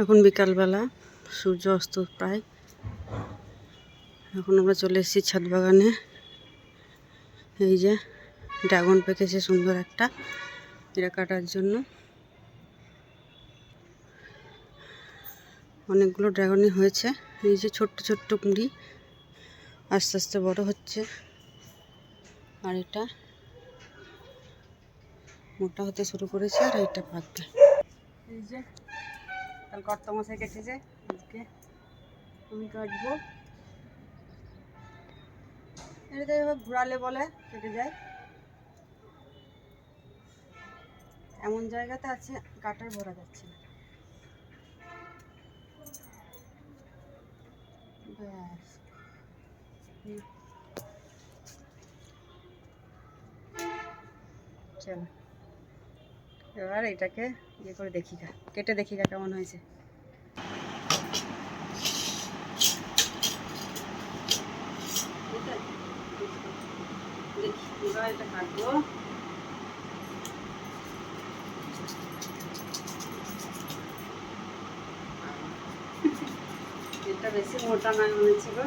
এখন বিকালবেলা, সূর্য অস্ত প্রায়। এখন আমরা চলে এসেছি ছাদ বাগানে। এই যে, ড্রাগন পেকেছে সুন্দর একটা, এটা কাটার জন্য। অনেকগুলো ড্রাগনই হয়েছে। এই যে ছোট্ট ছোট্ট কুঁড়ি, আস্তে আস্তে বড় হচ্ছে। আর এটা মোটা হতে শুরু করেছে, আর এটা পাকবে। এই যে কাল কর্তমশাই কেটেছে আজকে আমি কাটবো। এটা এবার ঘুরালে বলে, কেটে যায়। এমন জায়গাতে আছে, কাটার ভরা যাচ্ছে না। ব্যাস। চলো। এবার এটাকে ইয়ে করে দেখি গা, কেটে দেখি গা কেমন হয়েছে। এটা এটা বেশি মোটা নয় মনে হচ্ছে গো।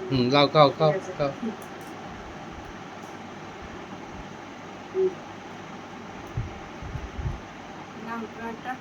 হুম লাও খাও খাও খাও। নাম প্রাণটা